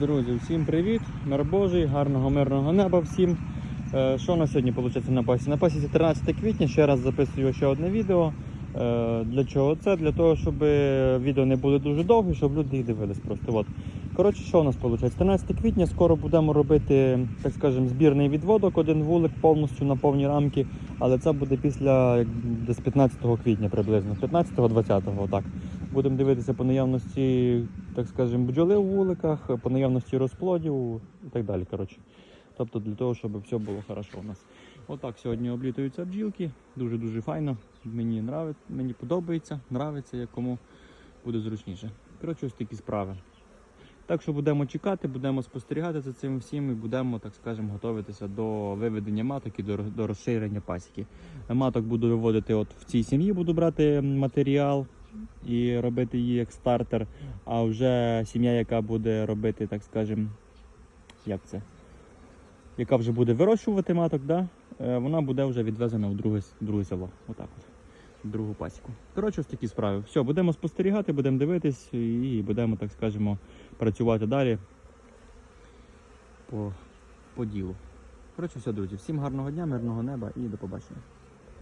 Друзі, всім привіт! Мир Божий, гарного мирного неба всім. Е, Що на сьогодні виходить на пасі? На пасі 13 квітня, ще раз записую ще одне відео. Е, Для чого це? Для того, щоб відео не було дуже довге, щоб люди їх дивились просто. От. Коротше, що у нас виходить? 13 квітня скоро будемо робити, так скажемо, збірний відводок, один вулик повністю на повні рамки, але це буде після десь 15 квітня приблизно, 15-20, так. Будемо дивитися по наявності, так скажемо, бджоли у вуликах, по наявності розплодів і так далі. Коротше. Тобто для того, щоб все було хорошо у нас. Отак сьогодні облітуються бджілки. Дуже-дуже файно. Мені нравиться, мені подобається, нравиться, як кому буде зручніше. Коротше, ось такі справи. Так що будемо чекати, будемо спостерігати за цим всім і будемо, так скажемо, готуватися до виведення маток і до розширення пасіки. Маток буду виводити от в цій сім'ї, буду брати матеріал і робити її як стартер. А вже сім'я, яка буде робити, так скажемо, як це? Яка вже буде вирощувати маток, да? е, вона буде вже відвезена в друге, друге село. Отак от. Другу пасіку. Коротше, ось такі справи. Все, будемо спостерігати, будемо дивитись і будемо, так скажемо, працювати далі по, по ділу. Коротше, все, друзі. Всім гарного дня, мирного неба і до побачення.